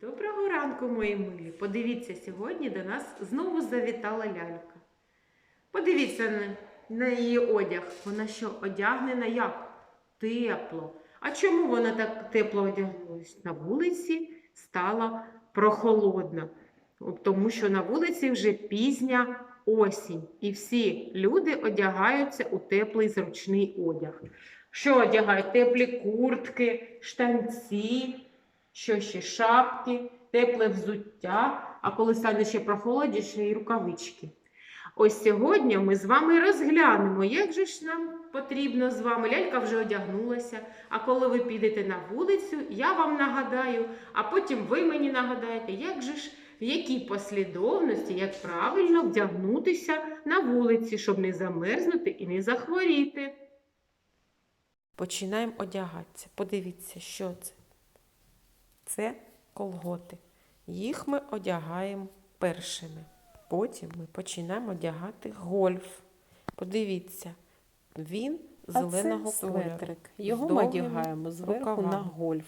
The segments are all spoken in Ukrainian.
Доброго ранку, мої милі. Подивіться, сьогодні до нас знову завітала лялька. Подивіться на, її одяг. Вона що, одягнена як? Тепло. А чому вона так тепло одягнулась? На вулиці стало прохолодно, тому що на вулиці вже пізня осінь, і всі люди одягаються у теплий зручний одяг. Що одягають? Теплі куртки, штанці, що ще шапки, тепле взуття, а коли стане ще прохолодніше, і рукавички. Ось сьогодні ми з вами розглянемо, як же ж нам потрібно з вами. Лялька вже одягнулася. А коли ви підете на вулицю, я вам нагадаю, а потім ви мені нагадаєте, як же ж в якій послідовності, як правильно вдягнутися на вулиці, щоб не замерзнути і не захворіти. Починаємо одягатися. Подивіться, що це. Це колготи. Їх ми одягаємо першими. Потім ми починаємо одягати гольф. Подивіться, він зеленого а це кольору. светрик. Його ми одягаємо зверху на гольф.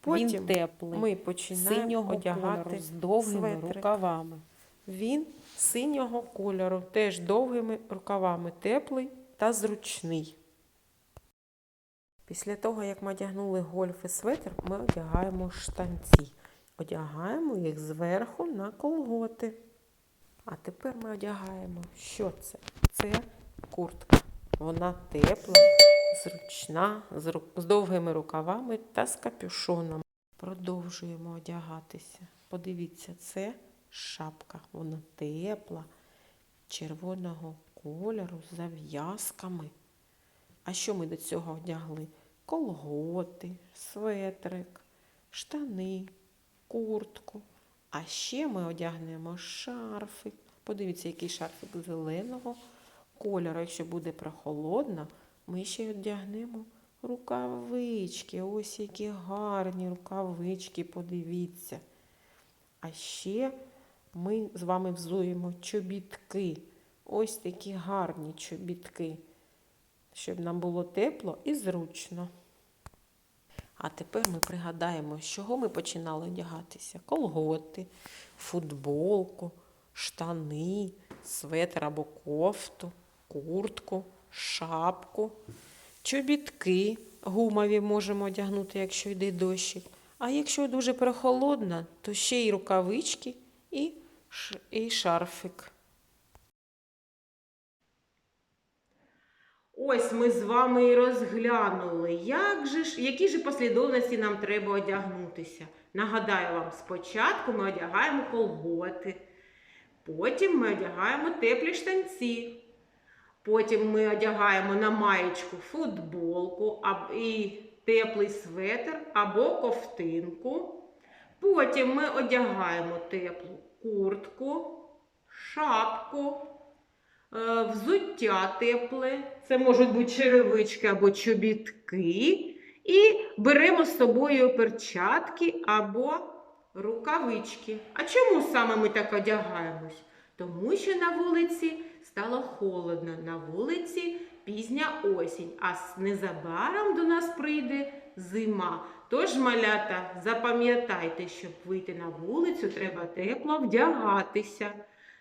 Потім Він теплий, Ми починаємо синього одягати кольору з довгими светрик. рукавами. Він синього кольору, теж довгими рукавами, теплий та зручний. Після того, як ми одягнули гольф і светр, ми одягаємо штанці. Одягаємо їх зверху на колготи. А тепер ми одягаємо. Що це? Це куртка. Вона тепла, зручна, з, довгими рукавами та з капюшоном. Продовжуємо одягатися. Подивіться, це шапка. Вона тепла, червоного кольору зав'язками. А що ми до цього одягли? Колготи, светрик, штани, куртку. А ще ми одягнемо шарфик. Подивіться, який шарфик зеленого кольору. Якщо буде прохолодно, ми ще й одягнемо рукавички. Ось які гарні рукавички, подивіться. А ще ми з вами взуємо чобітки. Ось такі гарні чобітки, щоб нам було тепло і зручно. А тепер ми пригадаємо, з чого ми починали одягатися: колготи, футболку, штани, светр або кофту, куртку, шапку, чобітки гумові можемо одягнути, якщо йде дощик. А якщо дуже прохолодно, то ще й рукавички і, шарфик. Ось ми з вами і розглянули, як же ж, в якій же послідовності нам треба одягнутися. Нагадаю вам, спочатку ми одягаємо колготи, потім ми одягаємо теплі штанці, потім ми одягаємо на маєчку футболку і теплий светр або ковтинку. Потім ми одягаємо теплу куртку, шапку. Е, Взуття тепле, це можуть бути черевички або чобітки. І беремо з собою перчатки або рукавички. А чому саме ми так одягаємось? Тому що на вулиці стало холодно, на вулиці пізня осінь, а незабаром до нас прийде зима. Тож, малята, запам'ятайте, щоб вийти на вулицю, треба тепло вдягатися.